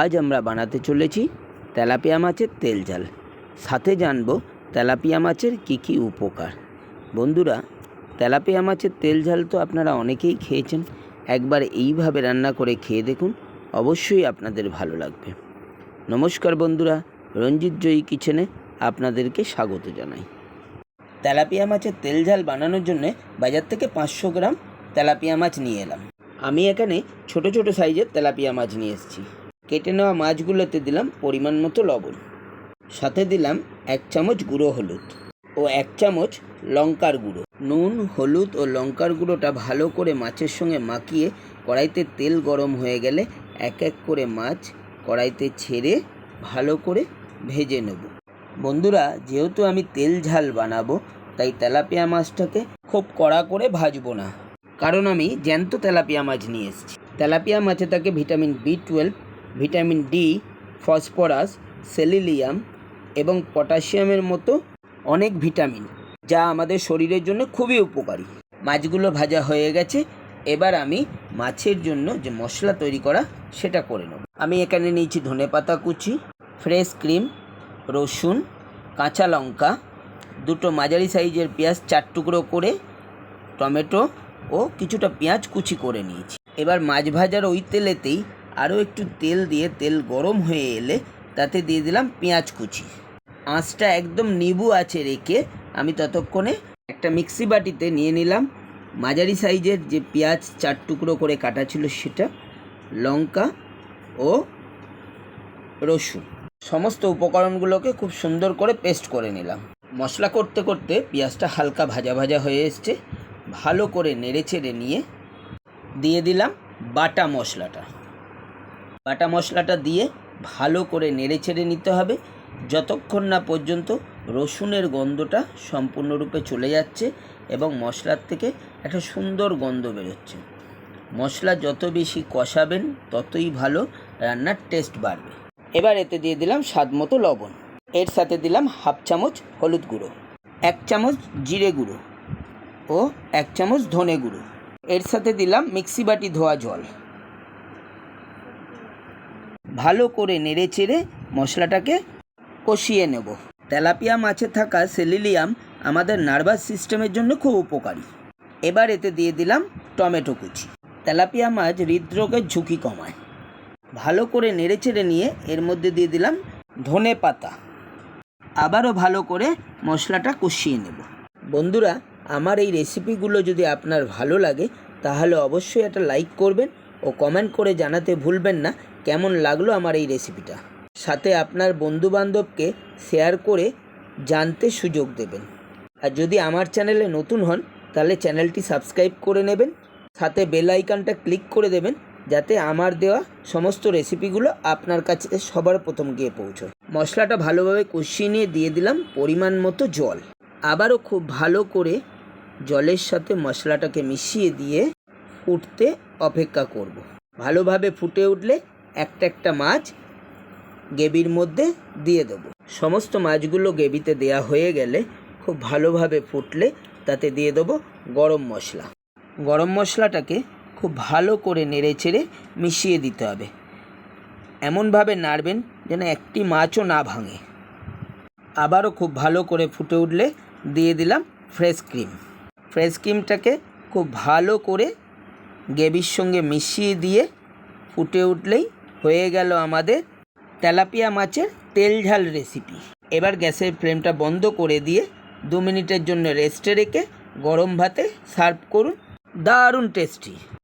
আজ আমরা বানাতে চলেছি তেলাপিয়া মাছের তেল ঝাল। সাথে জানব তেলাপিয়া মাছের কী কী উপকার। বন্ধুরা, তেলাপিয়া মাছের তেল ঝাল তো আপনারা অনেকেই খেয়েছেন। একবার এইভাবে রান্না করে খেয়ে দেখুন, অবশ্যই আপনাদের ভালো লাগবে। নমস্কার বন্ধুরা, রঞ্জিত জয়ী কিচেনে আপনাদেরকে স্বাগত জানাই। তেলাপিয়া মাছের তেল ঝাল বানানোর জন্য বাজার থেকে পাঁচশো গ্রাম তেলাপিয়া মাছ নিয়ে এলাম। আমি এখানে ছোট ছোট সাইজের তেলাপিয়া মাছ নিয়ে এসেছি। কেটে নেওয়া মাছগুলোতে দিলাম পরিমাণ মতো লবণ। সাথে দিলাম এক চামচ গুঁড়ো হলুদ ও এক চামচ লঙ্কার গুঁড়ো। নুন, হলুদ ও লঙ্কার গুঁড়োটা ভালো করে মাছের সঙ্গে মাখিয়ে কড়াইতে তেল গরম হয়ে গেলে এক এক করে মাছ কড়াইতে ছেড়ে ভালো করে ভেজে নেব। বন্ধুরা, যেহেতু আমি তেল ঝাল বানাবো, তাই তেলাপিয়া মাছটাকে খুব কড়া করে ভাজবো না। কারণ আমি জ্যান্ত তেলাপিয়া মাছ নিয়ে এসেছি। তেলাপিয়া মাছে থাকে vitamin B twelve vitamin D, phosphorus, selenium এবং পটাশিয়ামের মতো অনেক ভিটামিন, যা আমাদের শরীরের জন্য খুবই উপকারী। মাছগুলো ভাজা হয়ে গেছে, এবার আমি মাছের জন্য যে মশলা তৈরি করা সেটা করে নেব। আমি এখানে নিয়েছি ধনেপাতা কুচি, ফ্রেশ ক্রিম, রসুন, কাঁচা লঙ্কা, দুটো মাঝারি সাইজের পেঁয়াজ চার টুকরো করে, টমেটো ও কিছুটা পেঁয়াজ কুচি করে নিয়েছি। এবার মাছ ভাজার ওই তেলেতেই আরও একটু তেল দিয়ে তেল গরম হয়ে এলে তাতে দিয়ে দিলাম পেঁয়াজ কুচি। আঁচটা একদম নিবু আছে রেখে আমি ততক্ষণে একটা মিক্সি বাটিতে নিয়ে নিলাম। মাঝারি সাইজের যে পেঁয়াজ চার টুকরো করে কাটা ছিল সেটা, লঙ্কা ও রসুন। সমস্ত উপকরণগুলোকে খুব সুন্দর করে পেস্ট করে নিলাম। মশলা করতে করতে পেঁয়াজটা হালকা ভাজা ভাজা হয়ে এসছে। ভালো করে নেড়ে চেড়ে নিয়ে দিয়ে দিলাম বাটা মশলাটা। বাটা মশলাটা দিয়ে ভালো করে নেড়ে চেড়ে নিতে হবে। যতক্ষণ না পর্যন্ত রসুনের গন্ধটা সম্পূর্ণরূপে চলে যাচ্ছে এবং মশলার থেকে একটা সুন্দর গন্ধ বেরোচ্ছে। মশলা যত বেশি কষাবেন, ততই ভালো রান্নার টেস্ট বাড়বে। এবার এতে দিয়ে দিলাম স্বাদ মতো লবণ। এর সাথে দিলাম হাফ চামচ হলুদ গুঁড়ো, এক চামচ জিরে গুঁড়ো ও এক চামচ ধনে গুঁড়ো। এর সাথে দিলাম মিক্সি বাটি ধোয়া জল। ভালো করে নেড়ে চেড়ে মশলাটাকে কষিয়ে নেব। তেলাপিয়া মাছে থাকা সেলিলিয়াম আমাদের নার্ভাস সিস্টেমের জন্য খুব উপকারী। এবার এতে দিয়ে দিলাম টমেটো কুচি। তেলাপিয়া মাছ হৃদরোগের ঝুঁকি কমায়। ভালো করে নেড়ে চেড়ে নিয়ে এর মধ্যে দিয়ে দিলাম ধনে পাতা। আবারও ভালো করে মশলাটা কষিয়ে নেব। বন্ধুরা, আমার এই রেসিপিগুলো যদি আপনার ভালো লাগে, তাহলে অবশ্যই একটা লাইক করবেন ও কমেন্ট করে জানাতে ভুলবেন না। কেমন লাগল আমার এই রেসিপিটা সাথে আপনার বন্ধুবান্ধবকে শেয়ার করে জানতে সুযোগ দেবেন। আর যদি আমার চ্যানেলে নতুন হন, তাহলে চ্যানেলটি সাবস্ক্রাইব করে নেবেন, সাথে বেল আইকনটা ক্লিক করে দেবেন, যাতে আমার দেওয়া সমস্ত রেসিপিগুলো আপনার কাছে সবার প্রথম গিয়ে পৌঁছয়। মশলাটা ভালোভাবে কষিয়ে নিয়ে দিয়ে দিলাম পরিমাণ মতো জল। আবারও খুব ভালো করে জলের সাথে মশলাটাকে মিশিয়ে দিয়ে ফুটতে অপেক্ষা করব। ভালোভাবে ফুটে উঠলে একটা একটা মাছ গেবির মধ্যে দিয়ে দেবো। সমস্ত মাছগুলো গেবিতে দেয়া হয়ে গেলে খুব ভালোভাবে ফুটলে তাতে দিয়ে দেবো গরম মশলা। গরম মশলাটাকে খুব ভালো করে নেড়ে চেড়ে মিশিয়ে দিতে হবে। এমনভাবে নাড়বেন যেন একটি মাছও না ভাঙে। আবারও খুব ভালো করে ফুটে উঠলে দিয়ে দিলাম ফ্রেশ ক্রিম। ফ্রেশ ক্রিমটাকে খুব ভালো করে গ্রেভির সঙ্গে মিশিয়ে দিয়ে ফুটে উঠলেই হয়ে গেল আমাদের তেলাপিয়া মাছের তেল ঝাল রেসিপি এবার গ্যাসের ফ্লেমটা বন্ধ করে দিয়ে দু মিনিটের জন্য রেস্টে রেখে গরম ভাতে সার্ভ করুন দারুণ টেস্টি